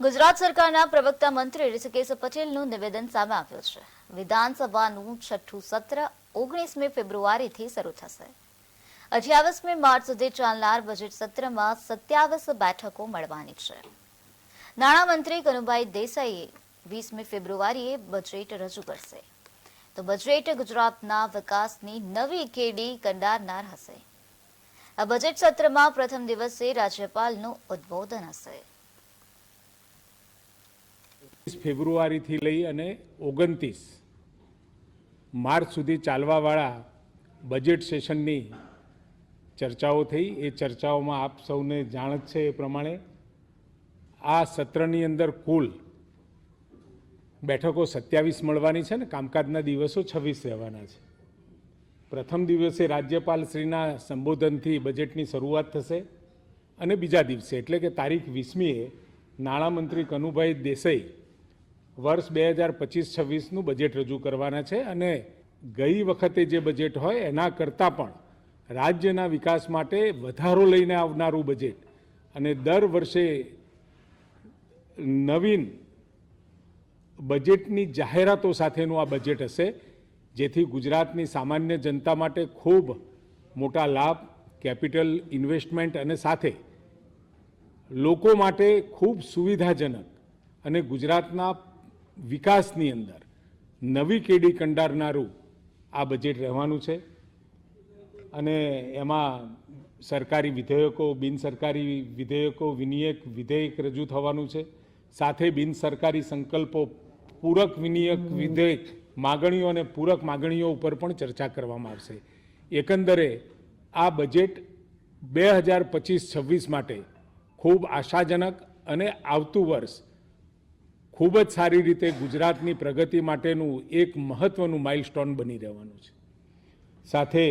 ગુજરાત સરકારના પ્રવક્તા મંત્રી ઋષિકેશ પટેલનું નિવેદન સામે આવ્યું છે. વિધાનસભાનું છઠ્ઠું સત્ર ઓગણીસમી ફેબ્રુઆરીથી શરૂ થશે. અઠ્યાવીસમી માર્ચ સુધી ચાલનાર બજેટ સત્રમાં સત્યાવીસ બેઠકો મળવાની છે. નાણામંત્રી કનુભાઈ દેસાઈએ વીસમી ફેબ્રુઆરીએ બજેટ રજૂ કરશે. તો બજેટ ગુજરાતના વિકાસની નવી કેડી કંડારનાર હશે. આ બજેટ સત્રમાં પ્રથમ દિવસે રાજ્યપાલનું ઉદ્બોધન હશે. ત્રીસ ફેબ્રુઆરીથી લઈ અને ઓગણત્રીસ માર્ચ સુધી ચાલવાવાળા બજેટ સેશનની ચર્ચાઓ થઈ. એ ચર્ચાઓમાં આપ સૌને જાણ છે એ પ્રમાણે આ સત્રની અંદર કુલ બેઠકો સત્યાવીસ મળવાની છે ને, કામકાજના દિવસો છવ્વીસ રહેવાના છે. પ્રથમ દિવસે રાજ્યપાલશ્રીના સંબોધનથી બજેટની શરૂઆત થશે અને બીજા દિવસે, એટલે કે તારીખ વીસમીએ નાણામંત્રી કનુભાઈ દેસાઈ વર્ષ બે હજાર પચીસ છવ્વીસનું બજેટ રજૂ કરવાના છે અને ગઈ વખતે જે બજેટ હોય એના કરતાં પણ રાજ્યના વિકાસ માટે વધારો લઈને આવનારું બજેટ અને દર વર્ષે નવીન બજેટની જાહેરાતો સાથેનું આ બજેટ હશે, જેથી ગુજરાતની સામાન્ય જનતા માટે ખૂબ મોટા લાભ કેપિટલ ઇન્વેસ્ટમેન્ટ અને સાથે લોકો માટે ખૂબ સુવિધાજનક અને ગુજરાતના વિકાસની અંદર નવી કેડી કંડારનારું આ બજેટ રહેવાનું છે. અને એમાં સરકારી વિધેયકો બિનસરકારી વિધેયકો, વિનિયક, વિધેયક રજૂ થવાનું છે. સાથે બિનસરકારી સંકલ્પો, પૂરક વિનિયક, વિધેયક, માગણીઓ અને પૂરક માગણીઓ ઉપર પણ ચર્ચા કરવામાં આવશે. એકંદરે આ બજેટ બે હજાર પચીસ છવ્વીસ માટે ખૂબ આશાજનક અને આવતું વર્ષ. ખૂબ જ સારી રીતે ગુજરાતની પ્રગતિ માટેનું એક મહત્વનું માઇલસ્ટોન બની રહેવાનું છે. સાથે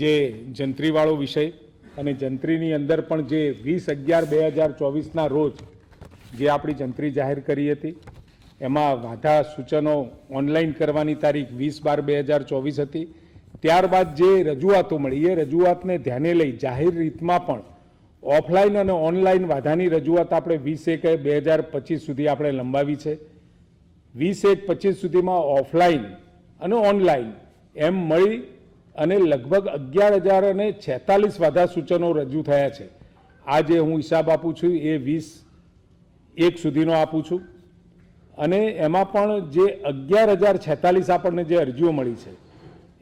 જે જંત્રીવાળો વિષય અને જંત્રીની અંદર પણ જે વીસ અગિયાર બે હજાર ચોવીસના રોજ જે આપણી જંત્રી જાહેર કરી હતી, એમાં વાંધા સૂચનો ઓનલાઈન કરવાની તારીખ વીસ બાર બે હજાર ચોવીસ હતી. ત્યારબાદ જે રજૂઆતો મળી, એ રજૂઆતને ધ્યાને લઈ જાહેર રીતમાં પણ ઓફલાઈન અને ઓનલાઈન વાધાની રજૂઆત આપણે વીસ એક બે હજાર પચીસ સુધી આપણે લંબાવી છે. વીસ એક પચીસ સુધીમાં ઓફલાઈન અને ઓનલાઈન એમ મળી અને લગભગ અગિયાર હજાર અને છેતાલીસ વાધા સૂચનો રજૂ થયા છે. આ જે હું હિસાબ આપું છું, એ વીસ એક સુધીનો આપું છું. અને એમાં પણ જે અગિયાર હજાર છેતાલીસ આપણને જે અરજીઓ મળી છે,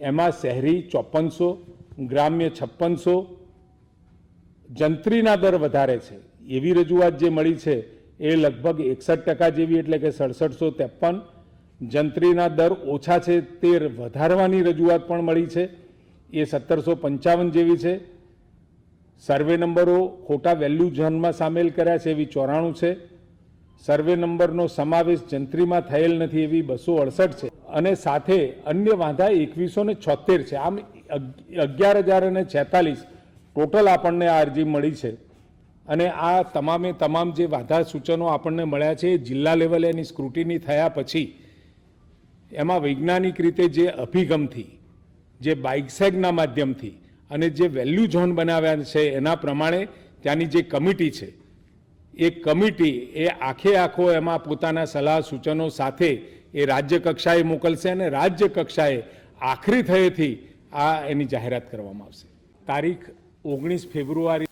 એમાં શહેરી ચોપનસો, ગ્રામ્ય છપ્પનસો જંત્રીના દર વધારે છે. એવી રજૂઆત જે મળી છે એ લગભગ એકસઠ ટકા જેવી એટલે કે સડસઠસો ત્રેપન જંત્રીના દર ઓછા છે તે વધારવાની રજૂઆત પણ મળી છે. એ સત્તરસો પંચાવન જેવી છે. સર્વે નંબરો ખોટા વેલ્યુ ઝોનમાં સામેલ કર્યા છે એવી ચોરાણું છે. સર્વે નંબરનો સમાવેશ જંત્રીમાં થયેલ નથી એવી બસો અડસઠ છે. અને સાથે અન્ય વાંધા એકવીસો ને છોતેર છે. આમ અગિયાર હજાર અને છેતાલીસ ટોટલ આપણને આ અરજી મળી છે. અને આ તમામે તમામ જે વાંધા સૂચનો આપણને મળ્યા છે એ જિલ્લા લેવલે એની સ્ક્રુટિની થયા પછી એમાં વૈજ્ઞાનિક રીતે જે અભિગમથી, જે બાઇકસેગના માધ્યમથી અને જે વેલ્યુ ઝોન બનાવ્યા છે એના પ્રમાણે ત્યાંની જે કમિટી છે, એ કમિટી એ આખે આખો એમાં પોતાના સલાહ સૂચનો સાથે એ રાજ્ય કક્ષાએ મોકલશે અને રાજ્ય કક્ષાએ આખરી થયેથી આ એની જાહેરાત કરવામાં આવશે. તારીખ ઓગણીસ ફેબ્રુઆરી